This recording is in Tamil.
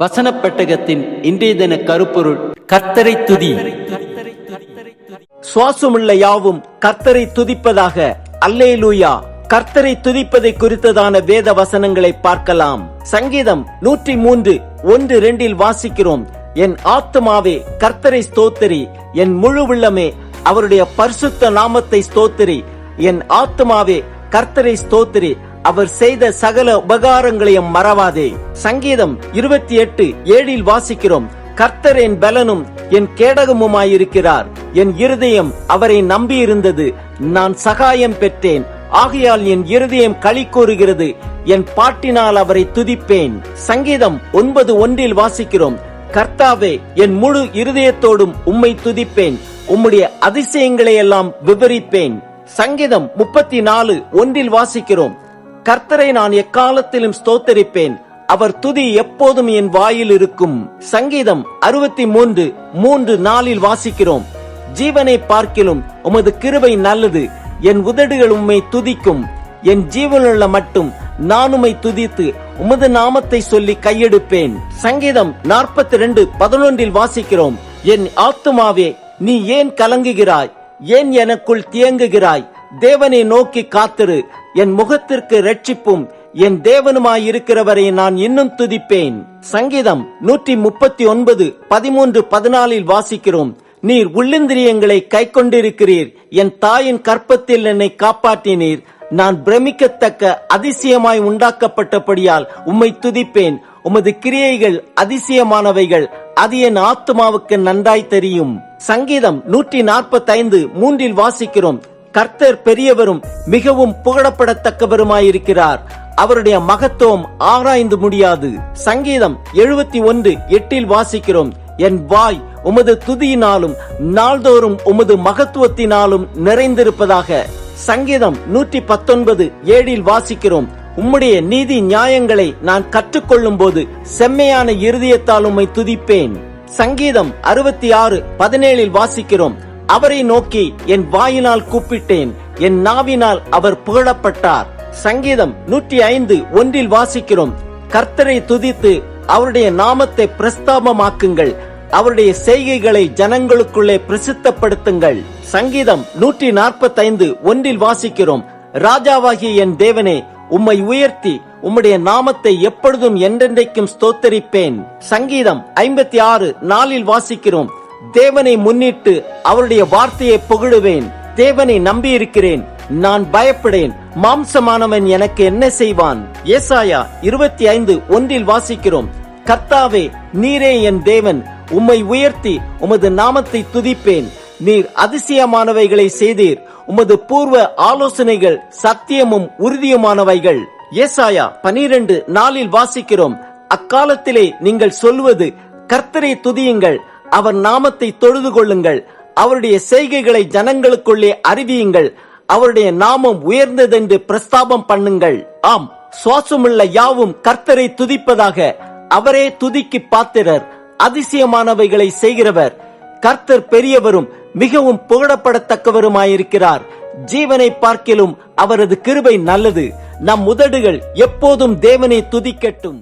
வசனப் பெட்டகத்தின் இன்றைய தின கருப்பொருள் கர்த்தரை துதி. சுவாசமுள்ள யாவும் கர்த்தரை துதிப்பதாக. அல்லேலூயா. கர்த்தரை துதிப்பதை குறித்ததான வேத வசனங்களை பார்க்கலாம். சங்கீதம் நூற்றி மூன்று ஒன்று ரெண்டில் வாசிக்கிறோம். என் ஆத்துமாவே கர்த்தரை ஸ்தோத்திரி. என் முழு உள்ளமே அவருடைய பரிசுத்த நாமத்தை ஸ்தோத்திரி. என் ஆத்துமாவே கர்த்தரை ஸ்தோத்திரி. அவர் செய்த சகல உபகாரங்களையும் மறவாதே. சங்கீதம் இருபத்தி எட்டு ஏழில் வாசிக்கிறோம் கர்த்தர் என் பலனும் என் கேடகமுமாயிருக்கிறார். என் இருதயம் அவரை நம்பியிருந்தது. நான் சகாயம் பெற்றேன். ஆகையால் என் இருதயம் களி கூறுகிறது என் பாட்டினால் அவரை துதிப்பேன். சங்கீதம் ஒன்பது ஒன்றில் வாசிக்கிறோம் கர்த்தாவே என் முழு இருதயத்தோடும் உம்மை துதிப்பேன். உம்முடைய அதிசயங்களை எல்லாம் விவரிப்பேன். சங்கீதம் முப்பத்தி நாலு ஒன்றில் வாசிக்கிறோம் கர்த்தரை நான் எக்காலத்திலும் ஸ்தோத்தரிப்பேன். அவர் துதி எப்போதும் என் வாயில் இருக்கும். சங்கீதம் அறுபத்தி மூன்று மூன்று நாளில் வாசிக்கிறோம். ஜீவனை பார்க்கிலும் உமது கிருபை நல்லது. என் உதடுகள் உம்மை துதிக்கும். என் ஜீவனுள்ள மட்டும் நான் உம்மை துதித்து உமது நாமத்தை சொல்லி கையெடுப்பேன். சங்கீதம் நாற்பத்தி ரெண்டு பதினொன்றில் வாசிக்கிறோம். என் ஆத்துமாவே நீ ஏன் கலங்குகிறாய்? ஏன் எனக்குள் தியங்குகிறாய் தேவனை நோக்கி காத்திரு. என் முகத்திற்கு ரட்சிப்பும் என் தேவனுமாயிருக்கிறவரை நான் இன்னும் துதிப்பேன். சங்கீதம் நூற்றி முப்பத்தி ஒன்பது பதிமூன்று பதினாலில் வாசிக்கிறோம். நீர் உள்ளிந்திரியங்களை கை கொண்டிருக்கிறீர் என் தாயின் கற்பத்தில் என்னை காப்பாற்றினீர். நான் பிரமிக்கத்தக்க அதிசயமாய் உண்டாக்கப்பட்டபடியால் உம்மை துதிப்பேன். உமது கிரியைகள் அதிசயமானவைகள். அது என் ஆத்துமாவுக்கு நன்றாய் தெரியும். சங்கீதம் நூற்றி நாற்பத்தைந்து மூன்றில் வாசிக்கிறோம். கர்த்தர் பெரியவரும் மிகவும் புகழப்படத்தக்கவருமாயிருக்கிறார். அவருடைய மகத்துவம் ஆராய்ந்து முடியாது. சங்கீதம் எழுபத்தி ஒன்று எட்டில் வாசிக்கிறோம். என் வாய் உமது துதியினாலும் நாள்தோறும் உமது மகத்துவத்தினாலும் நிறைந்திருப்பதாக. சங்கீதம் நூற்றி பத்தொன்பது ஏழில் வாசிக்கிறோம். உம்முடைய நீதி நியாயங்களை நான் கற்றுக்கொள்ளும் போது செம்மையான இருதயத்தால் உம்மை துதிப்பேன். சங்கீதம் அறுபத்தி ஆறு பதினேழில் வாசிக்கிறோம். அவரை நோக்கி என் வாயினால் கூப்பிட்டேன் என் நாவினால் அவர் புகழப்பட்டார். சங்கீதம் நூற்றி ஐந்து ஒன்றில் வாசிக்கிறோம் கர்த்தரை துதித்து அவருடைய நாமத்தை பிரஸ்தாபமாக்குங்கள் அவருடைய செய்கைகளை ஜனங்களுக்குள்ளே பிரசித்தப்படுத்துங்கள். சங்கீதம் நூற்றி நாற்பத்தைந்து ஒன்றில் வாசிக்கிறோம் ராஜாவாகிய என் தேவனே உம்மை உயர்த்தி உம்முடைய நாமத்தை எப்பொழுதும் என்றென்றைக்கும் ஸ்தோத்தரிப்பேன். சங்கீதம் ஐம்பத்தி ஆறு நாளில் வாசிக்கிறோம் தேவனை முன்னிட்டு அவருடைய வார்த்தையை புகழுவேன். தேவனை நம்பியிருக்கிறேன். நான் பயப்படேன். மாம்சமானவன் எனக்கு என்ன செய்வான்? ஏசாயா இருபத்தி ஐந்து ஒன்றில் வாசிக்கிறோம். கர்த்தாவே நீரே என் தேவன். உம்மை உயர்த்தி உமது நாமத்தை துதிப்பேன். நீர் அதிசயமானவைகளை செய்தீர். உமது பூர்வ ஆலோசனைகள் சத்தியமும் உறுதியுமானவைகள். ஏசாயா பனிரெண்டு நாளில் வாசிக்கிறோம். அக்காலத்திலே நீங்கள் சொல்வது கர்த்தரை துதியுங்கள். அவர் நாமத்தை தொழுது கொள்ளுங்கள். அவருடைய செய்கைகளை ஜனங்களுக்குள்ளே அறிவியுங்கள். அவருடைய நாமம் உயர்ந்ததென்று பிரஸ்தாபம் பண்ணுங்கள். ஆம் சுவாசமுள்ள யாவும் கர்த்தரை துதிப்பதாக அவரே துதிக்கு பாத்திரர். அதிசயமானவைகளை செய்கிறவர். கர்த்தர் பெரியவரும் மிகவும் புகழப்படத்தக்கவருமாயிருக்கிறார். ஜீவனை பார்க்கிலும் அவரது கிருபை நல்லது. நம் உதடுகள் எப்போதும் தேவனை துதிக்கட்டும்.